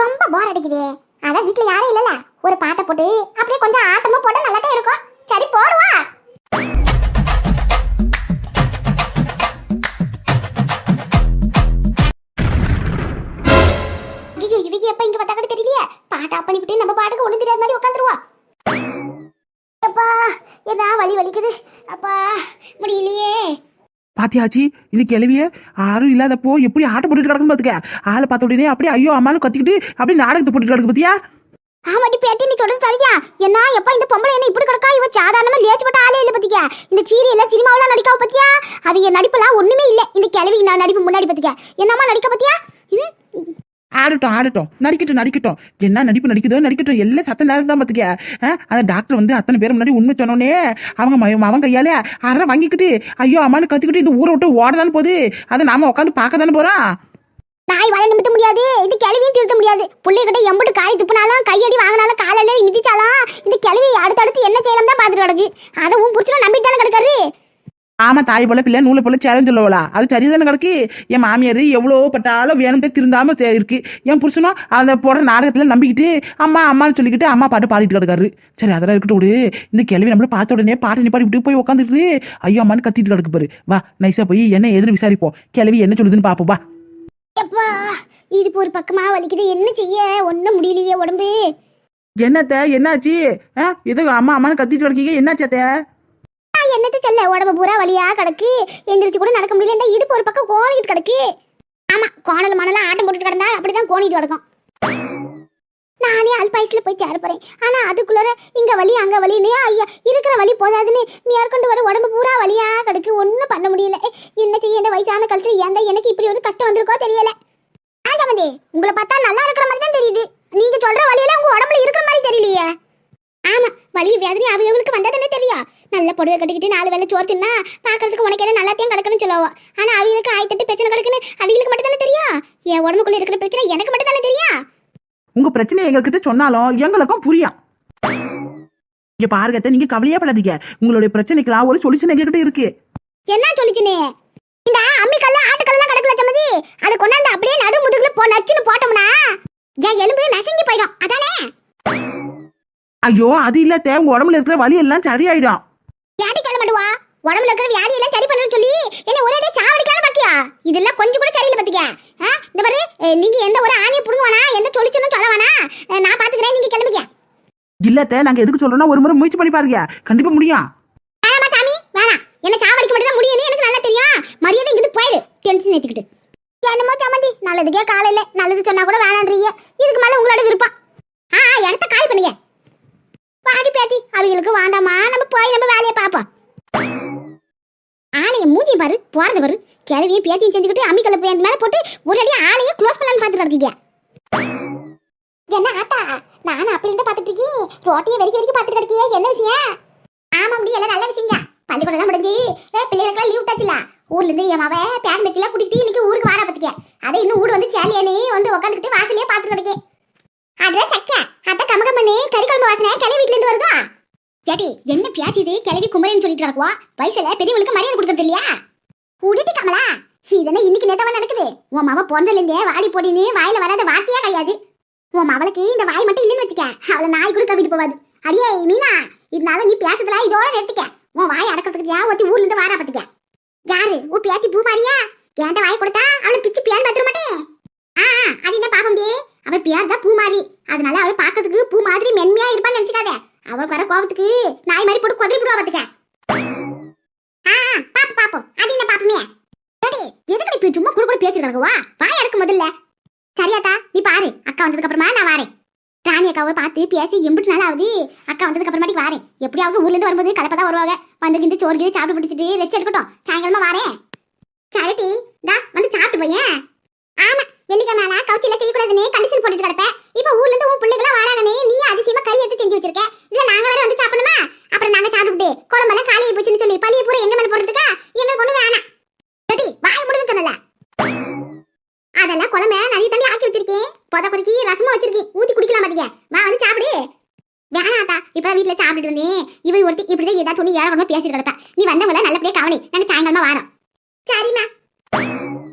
ரொம்ப போர் அடிக்குது. அதான் வீட்ல யாரும் இல்லல. ஒரு பாட்டை போட்டு அப்படியே கொஞ்சம் ஆட்டமா போட்டா நல்லா தான் இருக்கும். சரி போடுவா. ஐயோ இவங்க எப்ப இங்க வந்தா கூட தெரியலையே. பாட்டை ஆஃப் பண்ணிவிட்டு நம்ம பாட்டுக்கு ஒண்ணு தெரியாத மாதிரி உட்காந்துருவா. அப்பா என்ன வலி வலிக்குது. அப்பா முடியலையே. பாத்தியாச்சி? இது கிளவிய? யாரும் இல்லாதப்போ எப்படி ஆட்ட போட்டுட்டு கிடக்கும் பாத்துக்க. ஆளை பார்த்த உடனே அப்படியே ஐயோ அம்மாலும் கத்திக்கிட்டு அப்படியே நாடகத்தை போட்டுட்டு கிடக்கு பாத்தியா? ஆமாடி பேட்டி நீ சொல்றது சரியா என்ன எப்ப இந்த பொம்பளை என்ன இப்படி கிடக்கா? இவ சாதாரணமா லேச்சுப்பட்ட ஆளே இல்ல பாத்தியா இந்த சீரி எல்லாம் சினிமாவெல்லாம் நடிக்காவ பாத்தியா? அவங்க நடிப்பெல்லாம் ஒண்ணுமே இல்ல. இந்த கிழவி நான் நடிப்பு முன்னாடி பாத்தியா என்னம்மா நடிக்க பாத்தியா? ஆடட்டும் ஆடட்டும். நடிக்கட்டும் நடிக்கட்டும். என்ன நடிப்பு நடிக்குதோ நடிக்கட்டும். எல்லாம் சத்த நேரம் தான் பாத்துக்க அந்த டாக்டர் வந்து அத்தனை பேர் முன்னாடி உண்மை சொன்னோன்னே அவங்க அவங்க அவன் கையால அற வாங்கிக்கிட்டு ஐயோ அம்மானு கத்துக்கிட்டு இந்த ஊரை விட்டு ஓடதானு போகுது? அதை நாம உட்காந்து பார்க்க தானே போறோம்? நாய் வாழ நிமித்த முடியாது. இது கிழவியும் திருத்த முடியாது. பிள்ளைகிட்ட கிட்ட காய் துப்புனாலும் கையடி வாங்கினாலும் காலையில மிதிச்சாலும் இந்த கிழவி அடுத்தடுத்து என்ன செய்யலாம் தான் பாத்துட்டு கிடக்கு. அதை உன் புடிச்சுனா நம்பிட்டு தானே கிடக்காரு? ஆமா தாய் போல பிள்ளை நூலை போல சேலஞ்சு சொல்லவளா? அது சரிதானே கிடக்கு என் மாமியார் எவ்வளோ பட்டாலும் வேணும்ட்டே திருந்தாம இருக்கு. என் புருஷனும் அந்த போடுற நாடகத்துல நம்பிக்கிட்டு அம்மா அம்மான்னு சொல்லிக்கிட்டு அம்மா பாட்டு பாடிட்டு கிடக்காரு. சரி அதெல்லாம் இருக்கட்டும் விடு. இந்த கிழவி நம்மள பார்த்த உடனே பாட்டு நிப்பாடி இப்படி போய் உட்காந்துட்டு ஐயோ அம்மான்னு கத்திட்டு கிடக்கு பாரு. வா நைஸா போய் என்ன ஏதுன்னு விசாரிப்போம். கிழவி என்ன சொல்லுதுன்னு பாப்போம் வா. இடுப்பு ஒரு பக்கமா வலிக்குது. என்ன செய்ய? ஒண்ணும் முடியலையே உடம்பு. என்னத்த? என்னாச்சு? ஏதோ அம்மா அம்மான்னு கத்திட்டு கிடக்கீங்க. என்னாச்சு அத்தை? நான் என்னத்த சொல்ல? உடம்பு பூரா வழியா கிடக்கு. எந்திரிச்சு கூட நடக்க முடியல. இந்த இடுப்பு ஒரு பக்கம் கோணிட்டு கிடக்கு. ஆமா கோணல் மணலாம் ஆட்டம் போட்டுட்டு கிடந்தா அப்படிதான் கோணிட்டு கிடக்கும். நானே அல்பாயசில் போய் சேர போறேன். ஆனா அதுக்குள்ளார இங்க வலி அங்க வலின்னு ஐயா இருக்கிற வலி போதாதுன்னு மேற்கொண்டு வர? உடம்பு பூரா வலியா கிடக்கு. ஒண்ணும் பண்ண முடியல. என்ன செய்ய? இந்த வயசான காலத்துல ஏன் எனக்கு இப்படி ஒரு கஷ்டம் வந்திருக்கோ தெரியல. ஆண்டாமதி உங்களை பார்த்தா நல்லா இருக்கிற மாதிரி தான் தெரியுது. நீங்க சொல்ற வழியெல்லாம் உங்க உடம்புல இருக்கிற மாதிரி தெரியலையே. ஆமா வலி வேதனை அவங்களுக்கு வந்ததுன்னு நல்ல புடவை கட்டிக்கிட்டு நாலு வேளை சோறு தின்னா பாக்குறதுக்கு உனக்கு என்ன நல்லாத்தையும் கிடக்குன்னு சொல்லுவோம் ஆனா அவங்களுக்கு ஆயிரத்தெட்டு பிரச்சனை கிடக்குன்னு அவங்களுக்கு மட்டும் தானே தெரியும்? என் உடம்புக்குள்ள இருக்கிற பிரச்சனை எனக்கு மட்டும் தானே தெரியும்? உங்க பிரச்சனை எங்ககிட்ட சொன்னாலும் எங்களுக்கும் புரியும். இங்க பாருங்க நீங்க கவலையே படாதீங்க உங்களுடைய பிரச்சனைக்கெல்லாம் ஒரு சொல்யூஷன் எங்ககிட்ட இருக்கு. என்ன சொல்லிச்சுனே இந்த அம்மிக்கல்ல ஆட்டுக்கல்லாம் கிடக்குல சம்மதி அதை கொண்டாந்து அப்படியே நடு முதுகுல போ நச்சுன்னு போட்டோம்னா என் எலும்பு நசுங்கி போயிடும். அதானே? ஐயோ அது இல்ல உங்க உடம்புல இருக்கிற வலி எல்லாம் சரியாயிடும். யாட்டி சொல்ல மாட்டுவா உடம்புல இருக்கிற வியாதி எல்லாம் சரி பண்ணணும்னு சொல்லி என்ன ஒரே அடியா சாவடிக்கலாம் பாக்கியா? இதெல்லாம் கொஞ்சம் கூட சரியில்லை பாத்துக்க இந்த பாரு நீங்க எந்த ஒரு ஆணியை புடுங்குவானா? எந்த சொல்லிச்சுன்னு சொல்ல வேணா நான் பாத்துக்கிறேன் நீங்க கிளம்பிக்க இல்ல அத்தை, நாங்க எதுக்கு சொல்றோம்னா ஒரு முறை முயற்சி பண்ணி பாருங்க. கண்டிப்பா முடியும். வேணாமா சாமி? வேணாம். என்ன சாவடிக்க மட்டும் தான் முடியும்னு எனக்கு நல்லா தெரியும். மரியாதை இங்கிட்டு போயிடு டென்ஷன் ஏத்திக்கிட்டு. என்னமோ சம்மந்தி நல்லதுக்கே காலையில நல்லது சொன்னா கூட வேணான்றீங்க. இதுக்கு மேல உங்களோட விருப்பம். ஆ ஆ, இடத்த காலி பண்ணுங்க. பாடி பேத்தி அவங்களுக்கு வேண்டாமா ஆளைய மூஞ்சி பாரு போறது பாரு. கிளவியும் பேத்தியும் செஞ்சுக்கிட்டு அம்மிக்கல்ல போய் அந்த மேல போட்டு ஒரு அடி ஆளையே க்ளோஸ் பண்ணலான்னு பார்த்துட்டு இருக்கீங்க என்ன ஆத்தா நானும் அப்படி இருந்து பார்த்துட்டு இருக்கேன். ரோட்டியை வெறிக்க வெறிக்க பார்த்துட்டு இருக்கியே என்ன விஷயம்? ஆமா முடி எல்லாம் நல்ல விஷயங்க பள்ளிக்கூடம் எல்லாம் முடிஞ்சு ஏ, லீவ் விட்டாச்சுல. ஊர்ல இருந்து என் மாவை பேர் மெத்திலாம் கூட்டிட்டு இன்னைக்கு ஊருக்கு வார பத்திக்க அதை இன்னும் ஊடு வந்து சேலியானே வந்து உட்காந்துக்கிட்டு வாசலையே பார்த்துட்டு கிடைக்கேன் அட்ரஸ் அக்கா அத கமகம் பண்ணி கறி குழம்பு வாசனை கிளை வீட்டுல இருந்து வருதா? ஏடி என்ன பியாச்சு இது? கிளவி குமரன் சொல்லிட்டு நடக்குவா வயசுல பெரியவங்களுக்கு மரியாதை கொடுக்கறது இல்லையா? உடுட்டி கமலா இதென்ன இன்னைக்கு நேத்தவா நடக்குது? உன் மாவ பிறந்ததுல இருந்தே வாடி போடின்னு வாயில வராத வார்த்தையே கிடையாது. உன் மவளுக்கு இந்த வாய் மட்டும் இல்லைன்னு வச்சுக்க அவளை நாய் கூட கவிட்டு போவாது அடியே மீனா இருந்தாலும் நீ பேசுறதுல இதோட நிறுத்திக்க. உன் வாய் அடக்கிறதுக்கு ஏன் ஒத்தி ஊர்ல இருந்து வாரா பாத்துக்க. யாரு? உன் பேத்தி பூ மாறியா என்கிட்ட வாய் கொடுத்தா அவளை பிச்சு பியான் பாத்துற மாட்டேன். ஆ அது என்ன பாப்பம்பி முடியே அவ பேர் தான் பூ மாறி அதனால அவள் பார்க்கறதுக்கு பூ மாதிரி மென்மையா இருப்பான்னு நினைச்சுக்காத. அவளுக்கு வர கோபத்துக்கு நாய் மாதிரி போட்டு கொதிரி போடுவா பாத்துக்க. ஆ பாப்பு பாப்போம் அது என்ன பாப்பமே? டேடி எதுக்கு நீ சும்மா கூட கூட பேசிட்டு கிடக்குவா வாய் அடக்கு முதல்ல. சரியாத்தா நீ பாரு. அக்கா வந்ததுக்கு அப்புறமா நான் வாரேன். ராணி அக்காவை பார்த்து பேசி எம்பிட்டு நாள் ஆகுது அக்கா வந்ததுக்கு அப்புறமாட்டி வாரேன். எப்படியாவது ஊர்ல இருந்து வரும்போது கலப்பா தான் வருவாங்க. வந்து இந்த சோறு கீழே சாப்பிட்டு பிடிச்சிட்டு ரெஸ்ட் எடுக்கட்டும். சாயங்காலமா வாரேன். சரிட்டி தா வந்து சாப்பிட்டு போயேன். ஆமா வெள்ளிக்கிழமை கவுச்சில செய்யக்கூடாதுன்னு கண்டிஷன் போட்டுட்டு கிடப்பேன் இப்போ ஊர்ல இருந்து உன் பிள்ளைகளா வராங்கன்னு நீ அதிசயமா கறி எடுத்து செஞ்சு வச்சிருக்க இதுல நாங்க வேற வந்து சாப்பிடணுமா அப்புறம் நாங்க சாப்பிட்டு குழம்பெல்லாம் காலி போச்சுன்னு சொல்லி பழிய பூரா எங்க மேல போடுறதுக்கா எங்களுக்கு ஒண்ணு வேணாம் ரெடி வாய் முடிஞ்சு சொன்னல அதெல்லாம் குழம்பு நிறைய தண்ணி ஆக்கி வச்சிருக்கேன் பொத ரசமா வச்சிருக்கேன் ஊத்தி குடிக்கலாம் பாத்தீங்க வா வந்து சாப்பிடு. வேணாத்தா இப்பதான் வீட்டுல சாப்பிட்டுட்டு இருந்தேன். இவன் ஒருத்தி இப்படிதான் ஏதாச்சும் ஒண்ணு ஏழை பேசிட்டு கிடப்பா. நீ வந்தவங்கள நல்லபடியா கவனி. நாங்க சாயங்காலமா வாரம். சரிம்மா.